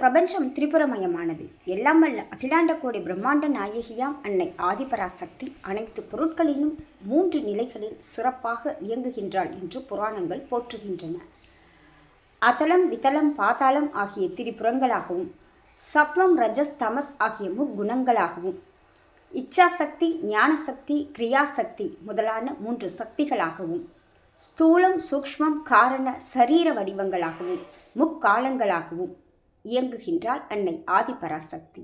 பிரபஞ்சம் திரிபுரமயமானது. எல்லாம் வல்ல அகிலாண்ட கோடி பிரம்மாண்ட நாயகியாம் அன்னை ஆதிபராசக்தி அனைத்து பொருட்களிலும் மூன்று நிலைகளில் சிறப்பாக இயங்குகின்றாள் என்று புராணங்கள் போற்றுகின்றன. அதலம் விதலம் பாதாளம் ஆகிய திரிபுரங்களாகவும் சத்வம் ரஜஸ் தமஸ் ஆகிய முக்குணங்களாகவும் இச்சாசக்தி ஞானசக்தி கிரியாசக்தி முதலான மூன்று சக்திகளாகவும் ஸ்தூலம் சூக்ஷ்மம் காரண சரீர வடிவங்களாகவும் முக்காலங்களாகவும் இயங்குகின்றாள் அன்னை ஆதிபராசக்தி.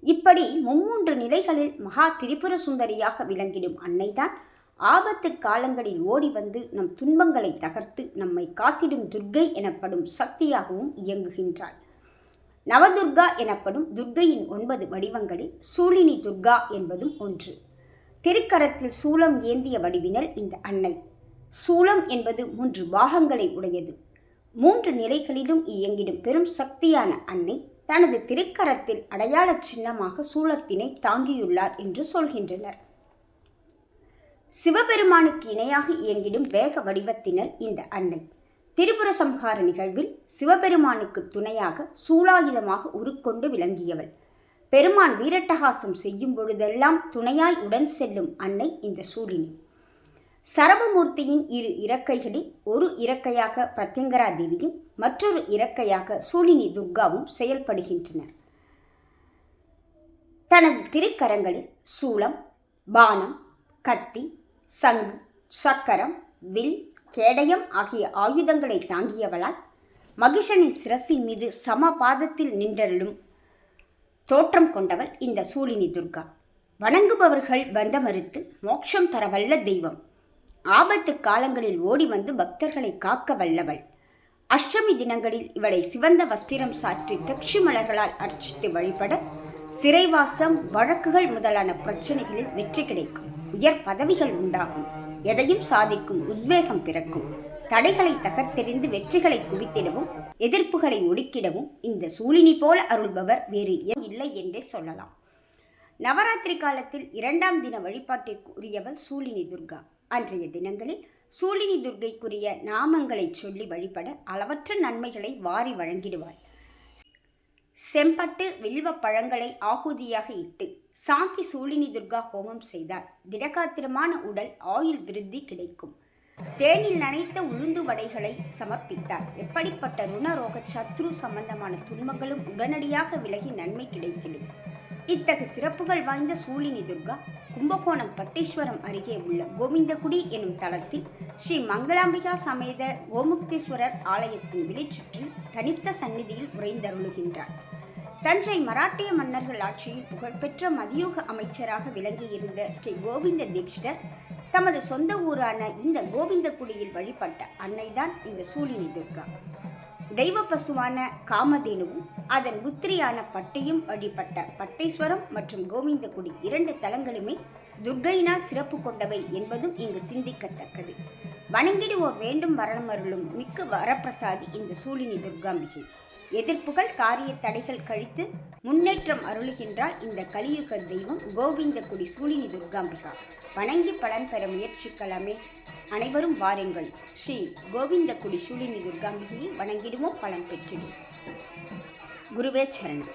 இப்படி மும்மூன்று நிலைகளில் மகா திரிபுர சுந்தரியாக விளங்கிடும் அன்னைதான் ஆபத்து காலங்களில் ஓடி வந்து நம் துன்பங்களை தகர்த்து நம்மை காத்திடும் துர்க்கை எனப்படும் சக்தியாகவும் இயங்குகின்றாள். நவதுர்கா எனப்படும் துர்க்கையின் ஒன்பது வடிவங்களில் சூழினி துர்கா என்பதும் ஒன்று. திருக்கரத்தில் சூலம் ஏந்திய வடிவினல் இந்த அன்னை. சூலம் என்பது மூன்று பாகங்களை உடையது. மூன்று நிலைகளிலும் இயங்கிடும் பெரும் சக்தியான அன்னை தனது திருக்கரத்தில் அடையாள சின்னமாக சூலத்தினை தாங்கியுள்ளார் என்று சொல்கின்றனர். சிவபெருமானுக்கு இணையாக இயங்கிடும் வேக வடிவத்தினர் இந்த அன்னை. திரிபுர சம்ஹார நிகழ்வில் சிவபெருமானுக்கு துணையாக சூலாயுதமாக உருக்கொண்டு விளங்கியவள். பெருமான் வீரட்டகாசம் செய்யும் பொழுதெல்லாம் துணையாய் உடன் செல்லும் அன்னை இந்த சூழினி. சரபமூர்த்தியின் இரு இறக்கைகளில் ஒரு இறக்கையாக பிரத்யங்கரா தேவியும் மற்றொரு இறக்கையாக சூலினி துர்காவும் செயல்படுகின்றனர். தனது திருக்கரங்களில் சூலம் பானம் கத்தி சங்கு சக்கரம் வில் கேடயம் ஆகிய ஆயுதங்களை தாங்கியவளால் மகிஷனின் சிரசின் மீது சம பாதத்தில் நின்றலும் தோற்றம் கொண்டவள் இந்த சூலினி துர்கா. வணங்குபவர்கள் வந்த மறுத்து மோட்சம் தரவல்ல தெய்வம். ஆபத்து காலங்களில் ஓடி வந்து பக்தர்களை காக்க வல்லவள். அஷ்டமி தினங்களில் இவளை சிவந்த வஸ்திரம் சாற்றி தக்ஷி மலர்களால் அர்ச்சித்து வழிபட சிறைவாசம் வழக்குகள் முதலான பிரச்சனைகளில் வெற்றி கிடைக்கும். உயர் பதவிகள் உண்டாகும். எதையும் சாதிக்கும் உத்வேகம் பிறக்கும். தடைகளை தகர்த்தெறிந்து வெற்றிகளை குவித்திடவும் எதிர்ப்புகளை ஒடுக்கிடவும் இந்த சூழினி போல அருள்பவர் வேறு இல்லை என்றே சொல்லலாம். நவராத்திரி காலத்தில் இரண்டாம் தின வழிபாட்டிற்குரியவள் சூழினி துர்கா. அன்றைய தினங்களில் சூழினி துர்கைக்குரிய நாமங்களை சொல்லி வழிபட அளவற்ற நன்மைகளை வாரி வழங்கிடுவாள் செம்பட்டு வில்வ பழங்களை ஆகுதியாக இட்டு சாந்தி சூழினி துர்கா ஹோமம் செய்தார் திடகாத்திரமான உடல் ஆயுள் விருத்தி கிடைக்கும். தேனில் நனைத்த உளுந்து வடைகளை சமர்ப்பித்தார். எப்படிப்பட்ட ருணரோக சத்ரு சம்பந்தமான துன்பங்களும் உடனடியாக விலகி நன்மை கிடைத்திடும் இத்தகு சிறப்புகள் வாய்ந்த சூழினி துர்கா கும்பகோணம் பட்டீஸ்வரம் அருகே உள்ள கோவிந்தகுடி எனும் தலத்தில் ஸ்ரீ மங்களாம்பிகா சமேத கோமுக்தீஸ்வரர் ஆலயத்தின் விளைச்சுற்றில் தனித்த சந்நிதியில் உறைந்தருளுகின்றார். தஞ்சை மராட்டிய மன்னர்கள் ஆட்சியில் புகழ்பெற்ற மதியூக அமைச்சராக விளங்கியிருந்த ஸ்ரீ கோவிந்த தீக்ஷிதர் தமது சொந்த ஊரான இந்த கோவிந்தகுடியில் வழிபட்ட அன்னைதான் இந்த சூழினி துர்கா. தெய்வ பசுவான காமதேனுவும் அதன் புத்திரியான பட்டையும் வழிபட்ட பட்டேஸ்வரம் மற்றும் கோவிந்தகுடி இரண்டு தலங்களுமே துர்கையினால் சிறப்பு கொண்டவை என்பதும் இங்கு சிந்திக்கத்தக்கது. வணங்கிடுவோர் வேண்டும் வரமருளும் மிக்க வரப்பிரசாதி இந்த சூழினி துர்காம்பிகை. எதிர்ப்புகள் காரிய தடைகள் கழித்து முன்னேற்றம் அருளுகின்றால் இந்த கலியுக தெய்வம் கோவிந்தகுடி சூழினி துர்காம்பிகா வணங்கி பலன் பெற முயற்சிக்கலாமே. அனைவரும் வாருங்கள். ஸ்ரீ கோவிந்தகுடி சூழினி துர்காம்பிகையை வணங்கிடுவோம் பலன் பெற்றிடும் குருவே சரணம்.